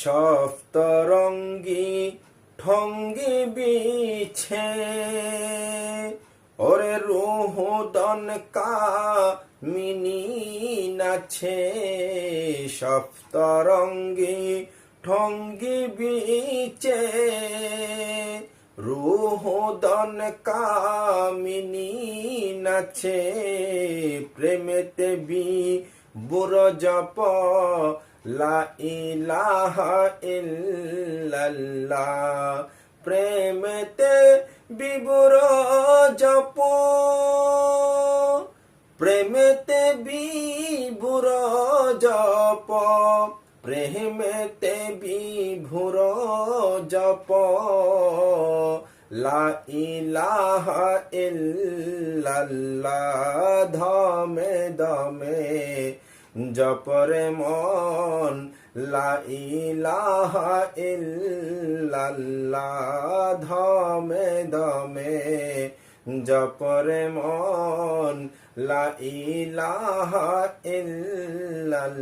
সপ্তরঙ্গি ঠঙ্গি বিছে। ওরে রোহদন কা মিনি নাছে। সপ্তরঙ্গি ঠঙ্গি বিছে। রোহদন কামিনী নাছে। প্রেমেতে বি বুড় জপ লা ইলাহা ইল্লাল্লাহ, প্রেমেতে বিবুর জপ। প্রেমেতে বিভুর জপ, প্রেমেতে বিভুর জপ। লা ইলাহা ইল্লাল্লাহ, ধমে দমে জপরে মন লা ইলাহা ইল্লাল্লাহ ধমে দমে জপরে মন লা ইলাহা ইল্লাল্লাহ।